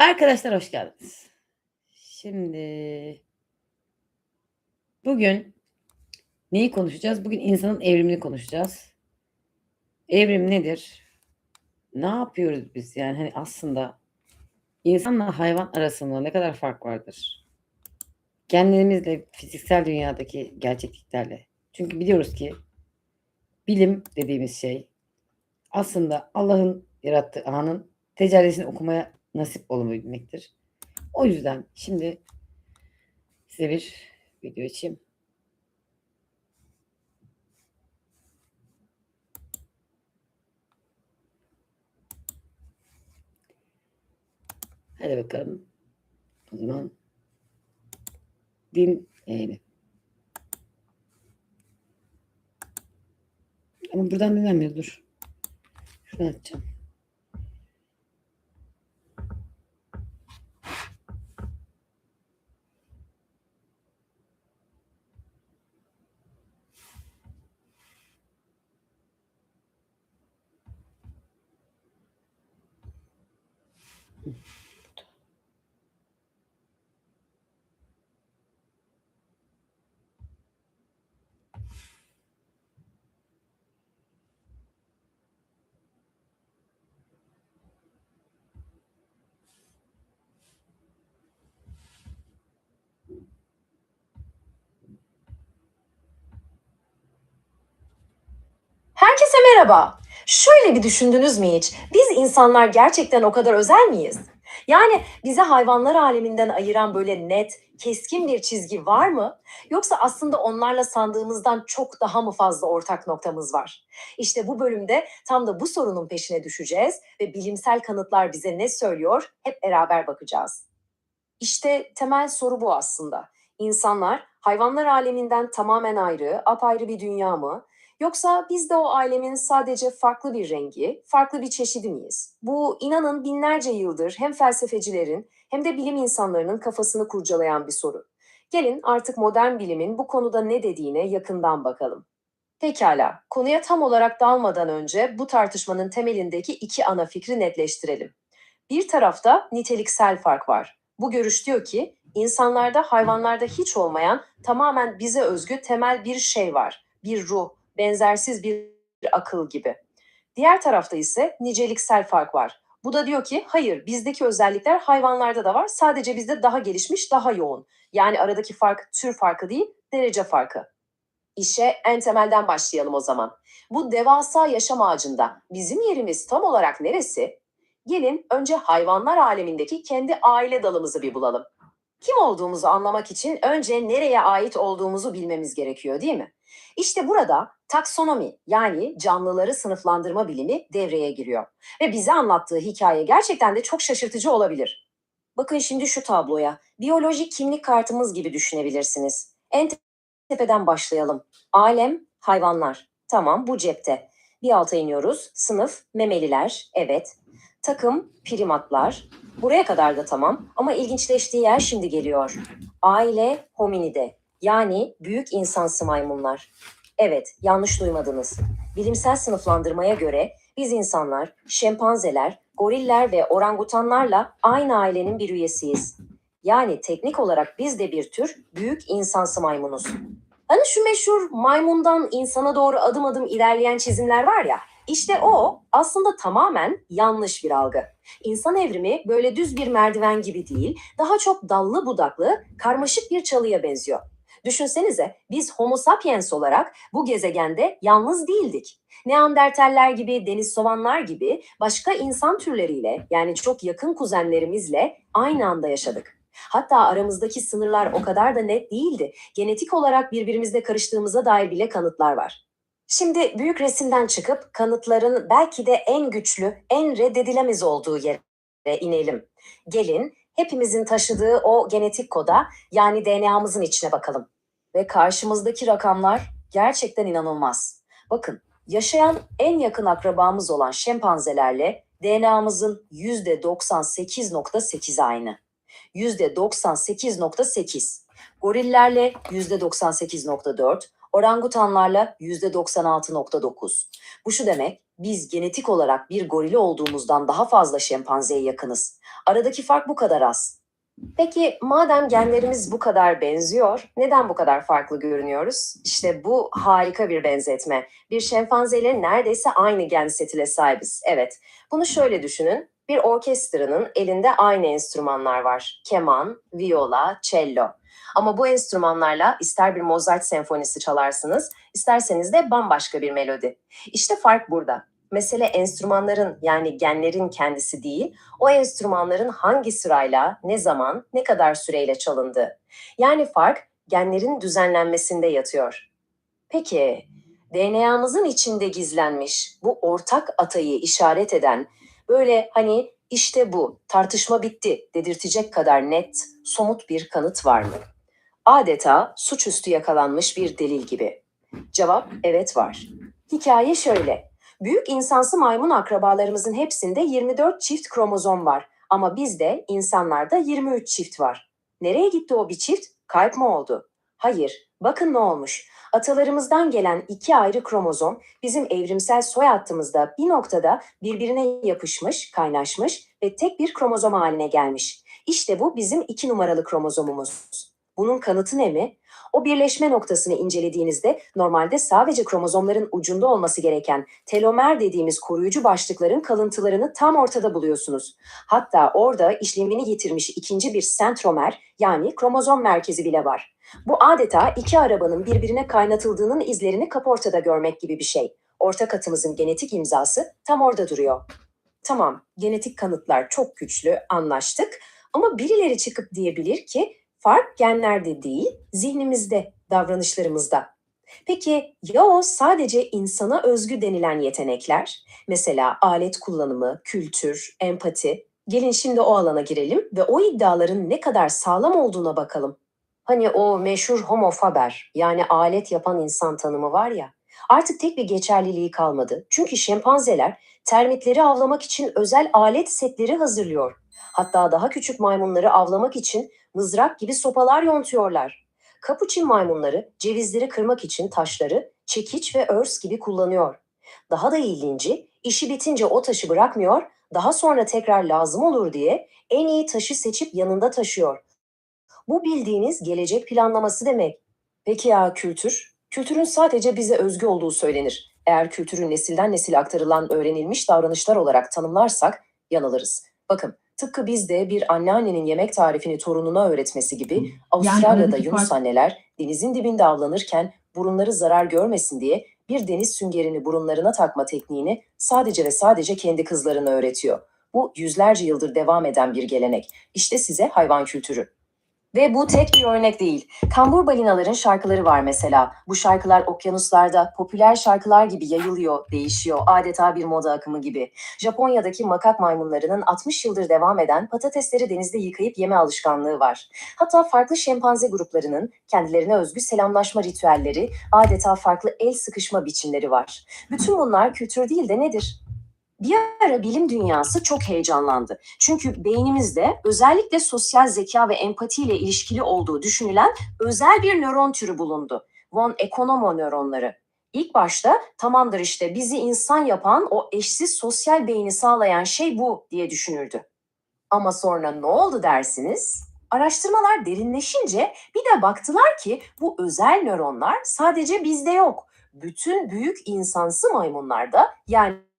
Arkadaşlar hoş geldiniz. Şimdi bugün neyi konuşacağız? Bugün insanın evrimini konuşacağız. Evrim nedir? Ne yapıyoruz biz? Yani hani aslında insanla hayvan arasında ne kadar fark vardır? Kendimizle, fiziksel dünyadaki gerçekliklerle. Çünkü biliyoruz ki bilim dediğimiz şey aslında Allah'ın yarattığı anın tecellisini okumaya nasip olabilmektir. O yüzden şimdi size bir video açayım. Hadi bakalım. O zaman din yayını. Ama buradan dinlenmiyor. Dur. Şunu açacağım. Herkese merhaba. Şöyle bir düşündünüz mü hiç? Biz insanlar gerçekten o kadar özel miyiz? Yani bize hayvanlar aleminden ayıran böyle net, keskin bir çizgi var mı? Yoksa aslında onlarla sandığımızdan çok daha mı fazla ortak noktamız var? İşte bu bölümde tam da bu sorunun peşine düşeceğiz ve bilimsel kanıtlar bize ne söylüyor hep beraber bakacağız. İşte temel soru bu aslında. İnsanlar hayvanlar aleminden tamamen ayrı, apayrı bir dünya mı? Yoksa biz de o alemin sadece farklı bir rengi, farklı bir çeşidi miyiz? Bu inanın binlerce yıldır hem felsefecilerin hem de bilim insanlarının kafasını kurcalayan bir soru. Gelin artık modern bilimin bu konuda ne dediğine yakından bakalım. Pekala, konuya tam olarak dalmadan önce bu tartışmanın temelindeki iki ana fikri netleştirelim. Bir tarafta niteliksel fark var. Bu görüş diyor ki insanlarda hayvanlarda hiç olmayan tamamen bize özgü temel bir şey var. Bir ruh, benzersiz bir akıl gibi. Diğer tarafta ise niceliksel fark var. Bu da diyor ki hayır bizdeki özellikler hayvanlarda da var sadece bizde daha gelişmiş daha yoğun. Yani aradaki fark tür farkı değil derece farkı. İşe en temelden başlayalım o zaman. Bu devasa yaşam ağacında bizim yerimiz tam olarak neresi? Gelin önce hayvanlar alemindeki kendi aile dalımızı bir bulalım. Kim olduğumuzu anlamak için önce nereye ait olduğumuzu bilmemiz gerekiyor değil mi? İşte burada taksonomi yani canlıları sınıflandırma bilimi devreye giriyor. Ve bize anlattığı hikaye gerçekten de çok şaşırtıcı olabilir. Bakın şimdi şu tabloya. Biyolojik kimlik kartımız gibi düşünebilirsiniz. En tepeden başlayalım. Alem, hayvanlar. Tamam bu cepte. Bir alta iniyoruz. Sınıf, memeliler. Evet. Takım, primatlar. Buraya kadar da tamam ama ilginçleştiği yer şimdi geliyor. Aile, hominide. Yani büyük insansı maymunlar. Evet, yanlış duymadınız. Bilimsel sınıflandırmaya göre biz insanlar, şempanzeler, goriller ve orangutanlarla aynı ailenin bir üyesiyiz. Yani teknik olarak biz de bir tür büyük insansı maymunuz. Hani şu meşhur maymundan insana doğru adım adım ilerleyen çizimler var ya, işte o aslında tamamen yanlış bir algı. İnsan evrimi böyle düz bir merdiven gibi değil, daha çok dallı budaklı, karmaşık bir çalıya benziyor. Düşünsenize biz Homo sapiens olarak bu gezegende yalnız değildik. Neandertaller gibi, deniz sovanlar gibi başka insan türleriyle yani çok yakın kuzenlerimizle aynı anda yaşadık. Hatta aramızdaki sınırlar o kadar da net değildi. Genetik olarak birbirimizle karıştığımıza dair bile kanıtlar var. Şimdi büyük resimden çıkıp kanıtların belki de en güçlü, en reddedilemez olduğu yere inelim. Gelin hepimizin taşıdığı o genetik koda yani DNA'mızın içine bakalım. Ve karşımızdaki rakamlar gerçekten inanılmaz. Bakın yaşayan en yakın akrabamız olan şempanzelerle DNA'mızın %98.8 aynı. %98.8. Gorillerle %98.4, orangutanlarla %96.9. Bu şu demek, Biz genetik olarak bir gorili olduğumuzdan daha fazla şempanzeye yakınız. Aradaki fark bu kadar az. Peki madem genlerimiz bu kadar benziyor, neden bu kadar farklı görünüyoruz? İşte bu harika bir benzetme. Bir şempanzeyle neredeyse aynı gen setile sahibiz. Evet, bunu şöyle düşünün. Bir orkestranın elinde aynı enstrümanlar var. Keman, viola, cello. Ama bu enstrümanlarla ister bir Mozart senfonisi çalarsınız, isterseniz de bambaşka bir melodi. İşte fark burada. Mesele enstrümanların yani genlerin kendisi değil, o enstrümanların hangi sırayla, ne zaman, ne kadar süreyle çalındığı. Yani fark genlerin düzenlenmesinde yatıyor. Peki, DNA'mızın içinde gizlenmiş bu ortak atayı işaret eden böyle hani işte bu tartışma bitti dedirtecek kadar net, somut bir kanıt var mı? Adeta suçüstü yakalanmış bir delil gibi. Cevap evet var. Hikaye şöyle. Büyük insansı maymun akrabalarımızın hepsinde 24 çift kromozom var ama bizde insanlarda 23 çift var. Nereye gitti o bir çift? Kayıp mı oldu? Hayır. Bakın ne olmuş. Atalarımızdan gelen iki ayrı kromozom bizim evrimsel soy hattımızda bir noktada birbirine yapışmış, kaynaşmış ve tek bir kromozom haline gelmiş. İşte bu bizim iki numaralı kromozomumuz. Bunun kanıtı ne mi? O birleşme noktasını incelediğinizde normalde sadece kromozomların ucunda olması gereken telomer dediğimiz koruyucu başlıkların kalıntılarını tam ortada buluyorsunuz. Hatta orada işlemini yitirmiş ikinci bir sentromer yani kromozom merkezi bile var. Bu adeta iki arabanın birbirine kaynatıldığının izlerini kaportada görmek gibi bir şey. Ortak atımızın genetik imzası tam orada duruyor. Tamam, genetik kanıtlar çok güçlü, anlaştık. Ama birileri çıkıp diyebilir ki fark genlerde değil, zihnimizde, davranışlarımızda. Peki ya o sadece insana özgü denilen yetenekler? Mesela alet kullanımı, kültür, empati. Gelin şimdi o alana girelim ve o iddiaların ne kadar sağlam olduğuna bakalım. Hani o meşhur homo faber yani alet yapan insan tanımı var ya artık tek bir geçerliliği kalmadı. Çünkü şempanzeler termitleri avlamak için özel alet setleri hazırlıyor. Hatta daha küçük maymunları avlamak için mızrak gibi sopalar yontuyorlar. Kapuçin maymunları cevizleri kırmak için taşları çekiç ve örs gibi kullanıyor. Daha da ilginci işi bitince o taşı bırakmıyor, daha sonra tekrar lazım olur diye en iyi taşı seçip yanında taşıyor. Bu bildiğiniz gelecek planlaması demek. Peki ya kültür? Kültürün sadece bize özgü olduğu söylenir. Eğer kültürü nesilden nesile aktarılan öğrenilmiş davranışlar olarak tanımlarsak yanılırız. Bakın tıpkı bizde bir anneannenin yemek tarifini torununa öğretmesi gibi Avustralya'da aradaki Yunus anneler denizin dibinde avlanırken burunları zarar görmesin diye bir deniz süngerini burunlarına takma tekniğini sadece ve sadece kendi kızlarına öğretiyor. Bu yüzlerce yıldır devam eden bir gelenek. İşte size hayvan kültürü. Ve bu tek bir örnek değil. Kambur balinaların şarkıları var mesela. Bu şarkılar okyanuslarda popüler şarkılar gibi yayılıyor, değişiyor. Adeta bir moda akımı gibi. Japonya'daki makak maymunlarının 60 yıldır devam eden patatesleri denizde yıkayıp yeme alışkanlığı var. Hatta farklı şempanze gruplarının kendilerine özgü selamlaşma ritüelleri, adeta farklı el sıkışma biçimleri var. Bütün bunlar kültür değil de nedir? Bir ara bilim dünyası çok heyecanlandı. Çünkü beynimizde özellikle sosyal zeka ve empati ile ilişkili olduğu düşünülen özel bir nöron türü bulundu. Von Economo nöronları. İlk başta tamamdır işte bizi insan yapan o eşsiz sosyal beyni sağlayan şey bu diye düşünürdü. Ama sonra ne oldu dersiniz? Araştırmalar derinleşince bir de baktılar ki bu özel nöronlar sadece bizde yok. Bütün büyük insansı maymunlarda yani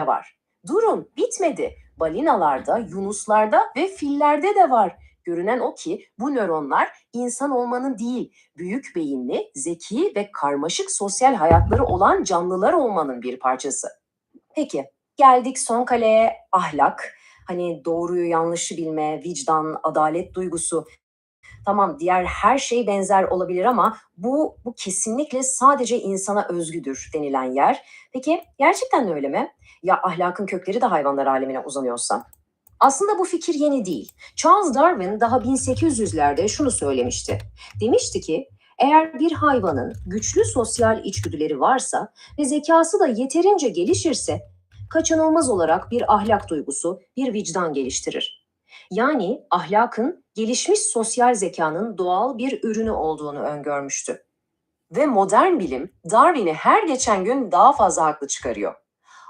var. Durun bitmedi. Balinalarda, yunuslarda ve fillerde de var. Görünen o ki bu nöronlar insan olmanın değil, büyük beyinli, zeki ve karmaşık sosyal hayatları olan canlılar olmanın bir parçası. Peki, geldik son kaleye ahlak. Hani doğruyu yanlışı bilme, vicdan, adalet duygusu. Tamam diğer her şey benzer olabilir ama bu bu kesinlikle sadece insana özgüdür denilen yer. Peki gerçekten öyle mi? Ya ahlakın kökleri de hayvanlar alemine uzanıyorsa? Aslında bu fikir yeni değil. Charles Darwin daha 1800'lerde şunu söylemişti. Demişti ki eğer bir hayvanın güçlü sosyal içgüdüleri varsa ve zekası da yeterince gelişirse kaçınılmaz olarak bir ahlak duygusu, bir vicdan geliştirir. Yani ahlakın gelişmiş sosyal zekanın doğal bir ürünü olduğunu öngörmüştü. Ve modern bilim Darwin'i her geçen gün daha fazla haklı çıkarıyor.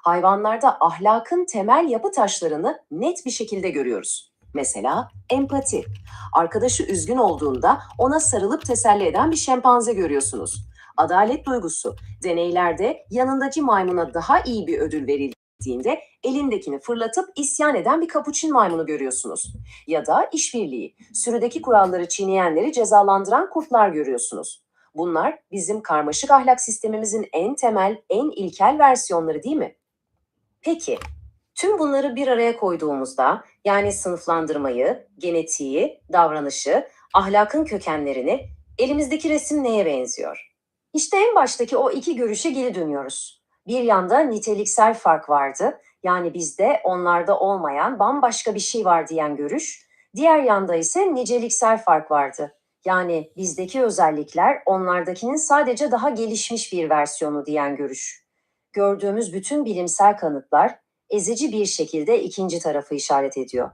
Hayvanlarda ahlakın temel yapı taşlarını net bir şekilde görüyoruz. Mesela empati. Arkadaşı üzgün olduğunda ona sarılıp teselli eden bir şempanze görüyorsunuz. Adalet duygusu. Deneylerde yanındaki maymuna daha iyi bir ödül verildiğinde elindekini fırlatıp isyan eden bir kapuçin maymunu görüyorsunuz. Ya da işbirliği. Sürüdeki kuralları çiğneyenleri cezalandıran kurtlar görüyorsunuz. Bunlar bizim karmaşık ahlak sistemimizin en temel, en ilkel versiyonları değil mi? Peki, tüm bunları bir araya koyduğumuzda, yani sınıflandırmayı, genetiği, davranışı, ahlakın kökenlerini, elimizdeki resim neye benziyor? İşte en baştaki o iki görüşe geri dönüyoruz. Bir yanda niteliksel fark vardı, yani bizde onlarda olmayan bambaşka bir şey var diyen görüş, diğer yanda ise niceliksel fark vardı. Yani bizdeki özellikler onlardakinin sadece daha gelişmiş bir versiyonu diyen görüş. Gördüğümüz bütün bilimsel kanıtlar ezici bir şekilde ikinci tarafı işaret ediyor.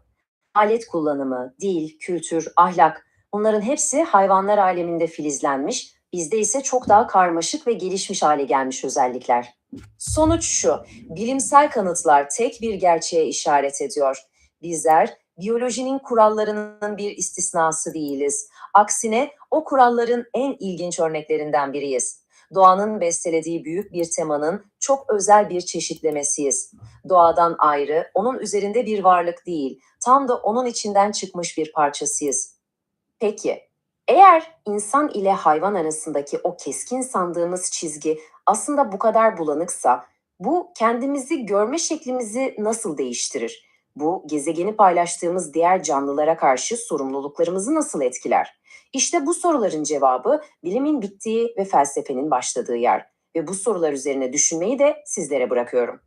Alet kullanımı, dil, kültür, ahlak bunların hepsi hayvanlar aleminde filizlenmiş, bizde ise çok daha karmaşık ve gelişmiş hale gelmiş özellikler. Sonuç şu, bilimsel kanıtlar tek bir gerçeğe işaret ediyor. Bizler biyolojinin kurallarının bir istisnası değiliz. Aksine o kuralların en ilginç örneklerinden biriyiz. Doğanın bestelediği büyük bir temanın çok özel bir çeşitlemesiyiz. Doğadan ayrı, onun üzerinde bir varlık değil, tam da onun içinden çıkmış bir parçasıyız. Peki, eğer insan ile hayvan arasındaki o keskin sandığımız çizgi aslında bu kadar bulanıksa, bu kendimizi görme şeklimizi nasıl değiştirir? Bu gezegeni paylaştığımız diğer canlılara karşı sorumluluklarımızı nasıl etkiler? İşte bu soruların cevabı bilimin bittiği ve felsefenin başladığı yer. Ve bu sorular üzerine düşünmeyi de sizlere bırakıyorum.